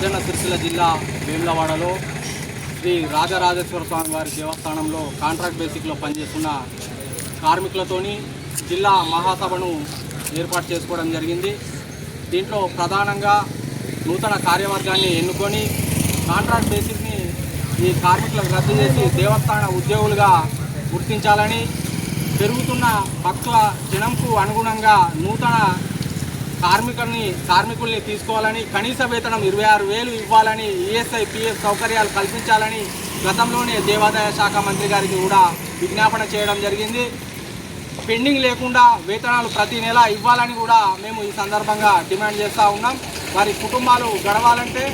రాజన్న సిరిసిల్ల జిల్లా వేములవాడలో శ్రీ రాజరాజేశ్వర స్వామి వారి దేవస్థానంలో కాంట్రాక్ట్ బేసిక్లో పనిచేస్తున్న కార్మికులతోని జిల్లా మహాసభను ఏర్పాటు చేసుకోవడం జరిగింది. దీంట్లో ప్రధానంగా నూతన కార్యవర్గాన్ని ఎన్నుకొని కాంట్రాక్ట్ బేసిక్ని ఈ కార్మికులకు రద్దు చేసి దేవస్థాన ఉద్యోగులుగా గుర్తించాలని పెరుగుతున్న భక్తుల జనంకు అనుగుణంగా నూతన కార్మికుల్ని కార్మికుల్ని తీసుకోవాలని కనీస వేతనం ఇరవై ఆరు వేలు ఇవ్వాలని ఈఎస్ఐ పిఎఫ్ సౌకర్యాలు కల్పించాలని గతంలోనే దేవాదాయ శాఖ మంత్రి గారికి కూడా విజ్ఞాపన చేయడం జరిగింది. పెండింగ్ లేకుండా వేతనాలు ప్రతి నెల ఇవ్వాలని కూడా మేము ఈ సందర్భంగా డిమాండ్ చేస్తూ ఉన్నాం. వారి కుటుంబాలు గడవాలంటే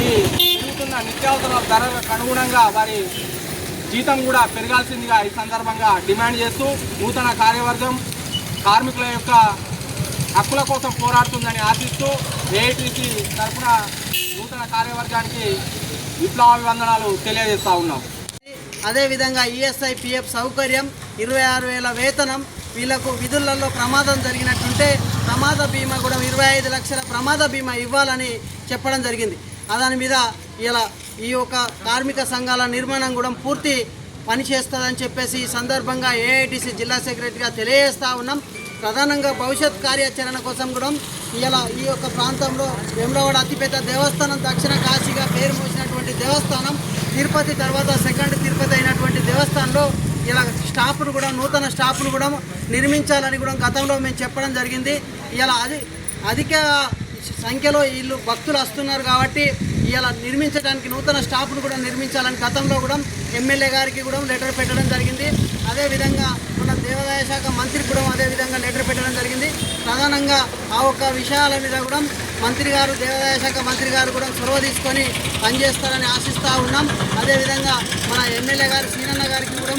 ఈ పెరుగుతున్న నిత్యావసర ధరలకు అనుగుణంగా వారి జీతం కూడా పెరగాల్సిందిగా ఈ సందర్భంగా డిమాండ్ చేస్తూ నూతన కార్యవర్గం కార్మికుల యొక్క హక్కుల కోసం పోరాడుతుందని ఆశిస్తూ ఏఐటీసీ తరఫున నూతన కార్యవర్గానికి విప్లవాభివందనాలు తెలియజేస్తా ఉన్నాం. అదేవిధంగా ఈఎస్ఐ పిఎఫ్ సౌకర్యం ఇరవై ఆరు వేల వేతనం వీళ్ళకు విధులలో ప్రమాదం జరిగినట్టుంటే ప్రమాద బీమా కూడా ఇరవై ఐదు లక్షల ప్రమాద బీమా ఇవ్వాలని చెప్పడం జరిగింది. దాని మీద ఇలా ఈ యొక్క కార్మిక సంఘాల నిర్మాణం కూడా పూర్తి పనిచేస్తుందని చెప్పేసి ఈ సందర్భంగా ఏఐటిసి జిల్లా సెక్రటరీగా తెలియజేస్తా ఉన్నాం. ప్రధానంగా భవిష్యత్ కార్యాచరణ కోసం కూడా ఇలా ఈ యొక్క ప్రాంతంలో వెమ్లవాడ అతిపెద్ద దేవస్థానం దక్షిణ కాశీగా పేరు మోసినటువంటి దేవస్థానం తిరుపతి తర్వాత సెకండ్ తిరుపతి అయినటువంటి దేవస్థానంలో ఇలా స్టాఫ్ను కూడా నూతన స్టాఫ్ను కూడా నిర్మించాలని కూడా గతంలో మేము చెప్పడం జరిగింది. ఇలా అది అధిక సంఖ్యలో వీళ్ళు భక్తులు వస్తున్నారు కాబట్టి ఇలా నిర్మించడానికి నూతన స్టాఫ్ను కూడా నిర్మించాలని గతంలో కూడా ఎమ్మెల్యే గారికి కూడా లెటర్ పెట్టడం జరిగింది. అదేవిధంగా మన దేవాదాయ శాఖ మంత్రికి కూడా అదేవిధంగా లెటర్ పెట్టడం జరిగింది. ప్రధానంగా ఆ ఒక్క విషయాల మీద కూడా మంత్రి గారు దేవాదాయ శాఖ మంత్రి గారు కూడా చొరవ తీసుకొని పనిచేస్తారని ఆశిస్తూ ఉన్నాం. అదేవిధంగా మన ఎమ్మెల్యే గారు సీనన్న గారికి కూడా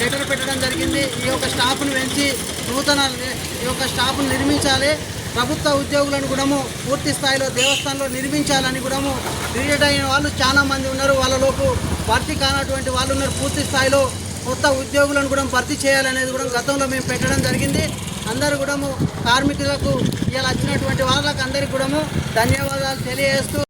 లెటర్ పెట్టడం జరిగింది. ఈ యొక్క స్టాఫ్ను పెంచి నూతన ఈ యొక్క స్టాఫ్ను నిర్మించాలి. ప్రభుత్వ ఉద్యోగులను కూడాము పూర్తి స్థాయిలో దేవస్థానంలో నిర్మించాలని కూడాము క్రియేట్ అయిన వాళ్ళు చాలా మంది ఉన్నారు. వాళ్ళలోపు భర్తీ కానటువంటి వాళ్ళు ఉన్నారు. పూర్తి స్థాయిలో కొత్త ఉద్యోగులను కూడా భర్తీ చేయాలనేది కూడా గతంలో మేము పెట్టడం జరిగింది. అందరూ కూడా కార్మికులకు ఇలా వచ్చినటువంటి వాళ్ళకి అందరికీ కూడాము ధన్యవాదాలు తెలియజేస్తూ